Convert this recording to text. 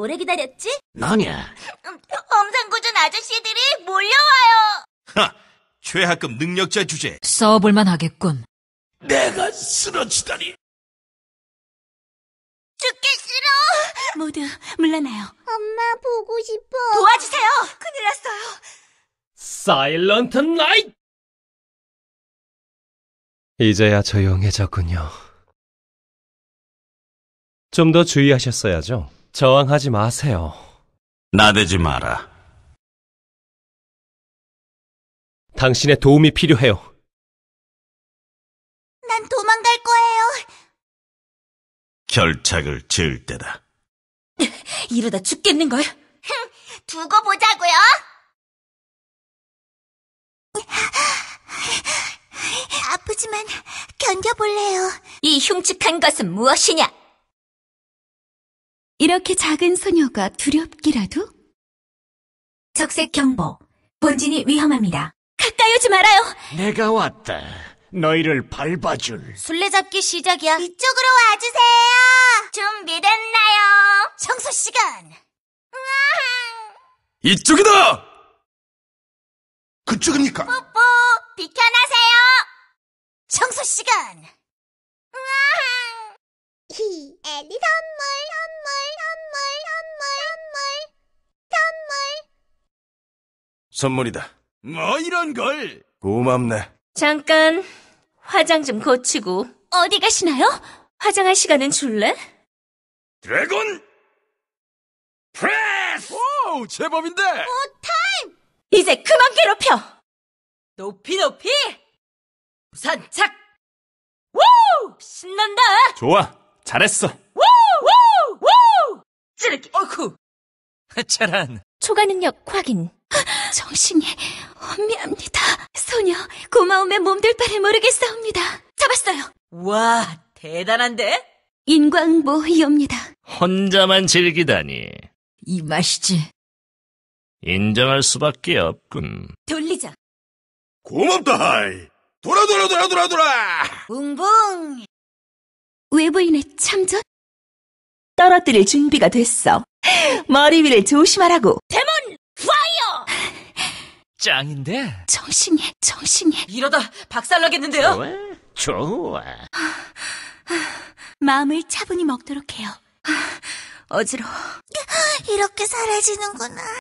오래 기다렸지? 너냐? 엄상궂은 아저씨들이 몰려와요. 하! 최하급 능력자 주제. 써볼만 하겠군. 내가 쓰러지다니. 죽기 싫어. 모두 물러나요. 엄마 보고 싶어. 도와주세요. 큰일 났어요. 사일런트 나이트! 이제야 조용해졌군요. 좀 더 주의하셨어야죠. 저항하지 마세요. 나대지 마라. 당신의 도움이 필요해요. 난 도망갈 거예요. 결착을 지을 때다. 이러다 죽겠는걸. 두고 보자고요. 아프지만 견뎌볼래요. 이 흉측한 것은 무엇이냐? 이렇게 작은 소녀가 두렵기라도? 적색 경보. 본진이 위험합니다. 가까이 오지 말아요. 내가 왔다. 너희를 밟아줄. 술래잡기 시작이야. 이쪽으로 와주세요. 준비됐나요? 청소 시간. 이쪽이다! 그쪽입니까? 뽀뽀 비켜나세요. 청소 시간. 히 선물 선물 선물 선물이다. 뭐 이런 걸? 고맙네. 잠깐 화장 좀 고치고 어디 가시나요? 화장할 시간은 줄래? 드래곤 프레스! 오, 제법인데! 이제 그만 괴롭혀! 높이 높이! 부산착! 우! 신난다! 좋아, 잘했어. 우! 우! 우! 찌르기! 어쿠! 짜란. 초과 능력 확인. 정신이 혼미합니다. 소녀, 고마움에 몸둘 바를 모르겠사옵니다. 잡았어요. 와, 대단한데? 인광보이옵니다. 혼자만 즐기다니 이 맛이지. 인정할 수밖에 없군. 돌리자. 고맙다, 하이. 돌아, 돌아, 돌아, 돌아, 돌아! 붕붕. 외부인의 참전? 떨어뜨릴 준비가 됐어. 머리 위를 조심하라고. 짱인데? 정신이, 정신이. 이러다 박살나겠는데요? 좋아, 좋아. 마음을 차분히 먹도록 해요. 어지러워. 이렇게 사라지는구나.